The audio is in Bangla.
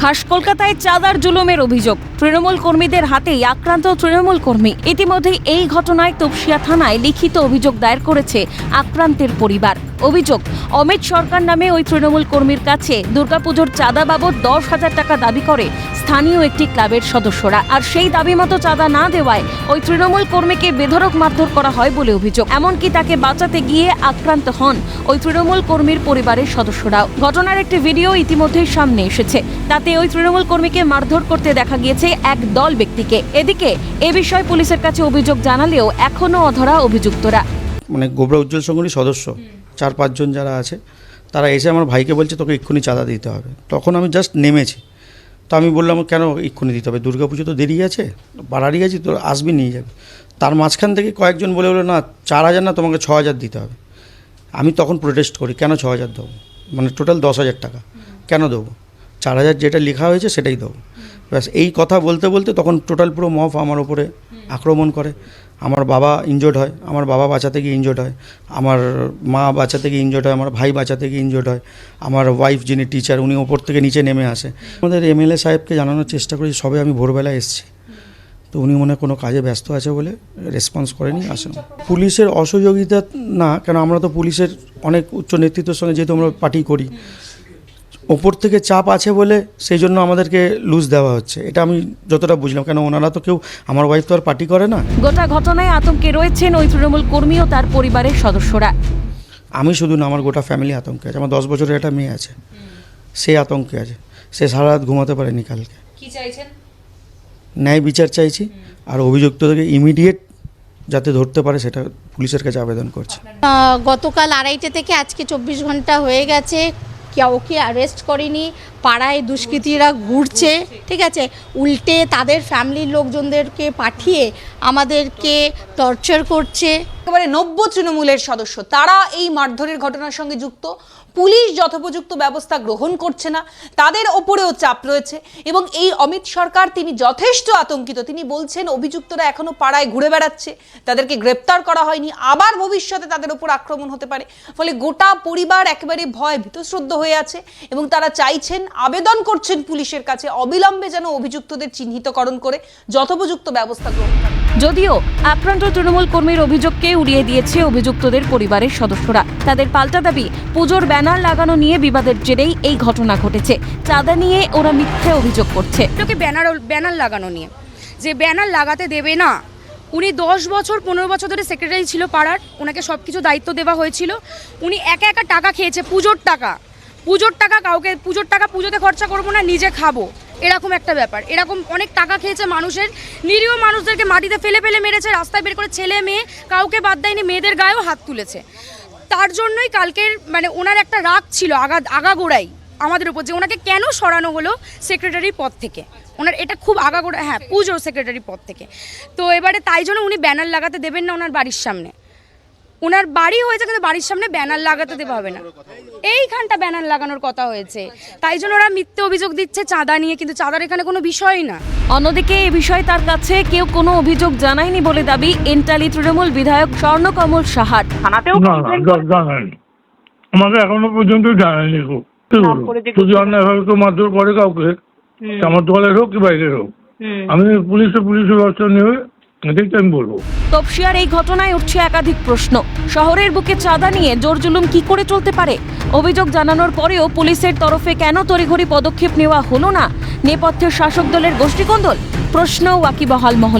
খাস কলকাতায় চাঁদার জুলুমের অভিযোগ। তৃণমূল কর্মীদের হাতেই আক্রান্ত তৃণমূল কর্মী। ইতিমধ্যে এই ঘটনায় তপসিয়া থানায় লিখিত অভিযোগ দায়ের করেছে আক্রান্তের পরিবার। অভিযোগ, অমিত সরকার নামে ওই তৃণমূল কর্মীর কাছে দুর্গাপুজোর চাঁদা বাবদ দশ হাজার টাকা দাবি করে স্থানীয় একটি ক্লাবের সদস্যরা। আর সেই দাবি মতো চাঁদা না দেওয়ায় ওই তৃণমূল কর্মীকে বেধরক মারধর করা হয় বলে অভিযোগ। এমনকি তাকে বাঁচাতে গিয়ে আক্রান্ত হন ওই তৃণমূল কর্মীর পরিবারের সদস্যরাও। ঘটনার একটি ভিডিও ইতিমধ্যেই সামনে এসেছে। তাতে ওই তৃণমূল কর্মীকে মারধর করতে দেখা গিয়েছে এক দল ব্যক্তিকে। এদিকে এ বিষয়ে পুলিশের কাছে অভিযোগ জানালেও এখনও অধরা অভিযুক্তরা। মানে গোবরা উজ্জ্বল সংঘেরই সদস্য, চার পাঁচজন যারা আছে, তারা এসে আমার ভাইকে বলছে, তোকে এক্ষুনি চাঁদা দিতে হবে। তখন আমি জাস্ট নেমেছি। তো আমি বললাম, কেন এক্ষুনি দিতে হবে? দুর্গা পুজো তো দেরি আছে, বাড়ারই আছে তো আসবি নিয়ে যাবে। তার মাঝখান থেকে কয়েকজন বলে বলে না, চার হাজার না, তোমাকে ছ হাজার দিতে হবে। আমি তখন প্রোটেস্ট করি, কেন ছ হাজার দেবো? মানে টোটাল দশ হাজার টাকা। কেন দেবো? চার হাজার যেটা লেখা হয়েছে, সেটাই দেবো। ব্যাস, এই কথা বলতে বলতে তখন টোটাল পুরো মফ আমার উপরে আক্রমণ করে। আমার বাবা ইনজোর্ড হয় আমার বাবা বাঁচাতে গিয়ে ইনজোর্ড হয় আমার মা বাঁচাতে গিয়ে ইনজোর্ড হয় আমার ভাই বাঁচাতে গিয়ে ইনজোর্ড হয় আমার ওয়াইফ যিনি টিচার উনি ওপর থেকে নিচে নেমে আসে। আমাদের এমএলএ সাহেবকে জানানোর চেষ্টা করি সবে আমি ভোরবেলা এসেছি। তো উনি মনে কোনো কাজে ব্যস্ত আছে বলে রেসপন্স করেনি আসেন। পুলিশের অসহযোগিতা না কেন আমরা তো পুলিশের অনেক উচ্চ নেতৃত্বের সঙ্গে যেহেতু আমরা পার্টি করি ওপর থেকে চাপ আছে বলে সেই জন্য আমাদেরকে লুজ দেওয়া হচ্ছে। এটা আমি যতটা বুঝলাম কেন ওনারা তো কেউ আমার ওয়াইফ তো আর পার্টি করে না। গোটা ঘটনায় আতঙ্কে রয়েছেন ওই তৃণমূল কর্মী ও তার পরিবারের সদস্যরা। আমি শুধু না আমার গোটা ফ্যামিলি আতঙ্কে আছে। আমার দশ বছরের একটা মেয়ে আছে। সে আতঙ্কে আছে। সে সারা রাত ঘুমাতে পারেনি কালকে। কি চাইছেন? ন্যায় বিচার চাইছি। আর অভিযুক্তদেরকে ইমিডিয়েট যাতে ধরতে পারে সেটা পুলিশের কাছে আবেদন করছে। গতকাল আড়াইটে থেকে আজকে চব্বিশ ঘণ্টা হয়ে গেছে। কাউকে অ্যারেস্ট করেনি, পাড়ায় দুষ্কৃতীরা ঘুরছে, ঠিক আছে? উল্টে তাদের ফ্যামিলির লোকজনদেরকে পাঠিয়ে আমাদেরকে টর্চার করছে। একেবারে নব্য তৃণমূলের সদস্য। তারা এই মারধরের ঘটনার সঙ্গে যুক্ত। পুলিশ যথোপযুক্ত ব্যবস্থা গ্রহণ করছে না। তাদের ওপরেও চাপ রয়েছে এবং এই অমিত সরকার তিনি যথেষ্ট আতঙ্কিত। তিনি বলছেন, অভিযুক্তরা এখনও পাড়ায় ঘুরে বেড়াচ্ছে। তাদেরকে গ্রেপ্তার করা হয়নি। আবার ভবিষ্যতে তাদের ওপর আক্রমণ হতে পারে। ফলে গোটা পরিবার একেবারে ভয় ভীতশ্রদ্ধ হয়ে আছে এবং তারা চাইছেন, আবেদন করছেন পুলিশের কাছে। অবিলম্বে যেন অভিযুক্তদের চিহ্নিতকরণ করে যথোপযুক্ত ব্যবস্থা গ্রহণ করে যদিও আক্রান্ত তৃণমূল কর্মীর অভিযোগকে উড়িয়ে দিয়েছে অভিযুক্তদের পরিবারের সদস্যরা। তাদের পাল্টা দাবি, পুজোর ব্যানার লাগানো নিয়ে বিবাদের জেরেই এই ঘটনা ঘটেছে। চাঁদা নিয়ে ওরা মিথ্যে অভিযোগ করছে। ব্যানার ব্যানার লাগানো নিয়ে। যে ব্যানার লাগাতে দেবে না, উনি দশ বছর, পনেরো বছর ধরে সেক্রেটারি ছিল পাড়ার ওনাকে সব কিছু দায়িত্ব দেওয়া হয়েছিল। উনি একা একা টাকা খেয়েছে, পুজোর টাকা। পুজোর টাকা কাউকে, পুজোর টাকা পুজোতে খরচা করব না, নিজে খাব। এরকম একটা ব্যাপার। এরকম অনেক টাকা খেয়েছে মানুষের। নিরীহ মানুষদেরকে মাটিতে ফেলে ফেলে মেরেছে, রাস্তায় বের করে ছেলে মেয়ে কাউকে বাদ দেয়নি, মেয়েদের গায়েও হাত তুলেছে। তার জন্যই কালকের মানে ওনার একটা রাগ ছিল, আগা, আগাগোড়াই আমাদের উপর, যে ওনাকে কেন সরানো হলো সেক্রেটারি পদ থেকে? ওনার এটা খুব আগাগোড়া হ্যাঁ পুজোর সেক্রেটারি পদ থেকে। তো এবারে তাই জন্য উনি ব্যানার লাগাতে দেবেন না ওনার বাড়ির সামনে। ওনার বাড়ি হয়েছে কিন্তু বাড়ির সামনে ব্যানার লাগাতে দেওয়া হবে না। এইখানটা ব্যানার লাগানোর কথা হয়েছে। তাই জন্য ওরা মিথ্যে অভিযোগ দিচ্ছে চাঁদা নিয়ে কিন্তু চাঁদার এখানে কোনো বিষয়ই না। অন্যদিকে এ বিষয়ে তার কাছে কেউ কোনো অভিযোগ জানায়নি বলে দাবি এন্টালি তৃণমূল বিধায়ক স্বর্ণকমল সাহার। জানায়নি। আমাকে এখনও পর্যন্ত জানায়নি যদি অন্যায়ভাবে কেউ মারধর করে কাউকে? আমার দলের হোক কি বাইরের হোক। আমি পুলিশে পুলিশের ব্যবস্থা নেবে তপসিয়ার এই ঘটনায় উঠছে একাধিক প্রশ্ন। শহরের বুকে চাঁদা নিয়ে জোর জুলুম কি করে চলতে পারে? অভিযোগ জানানোর পরেও পুলিশের তরফে কেন তড়িঘড়ি পদক্ষেপ নেওয়া হলো না? নেপথ্যের শাসক দলের গোষ্ঠীকন্দল? প্রশ্ন ওয়াকিবহাল মহল।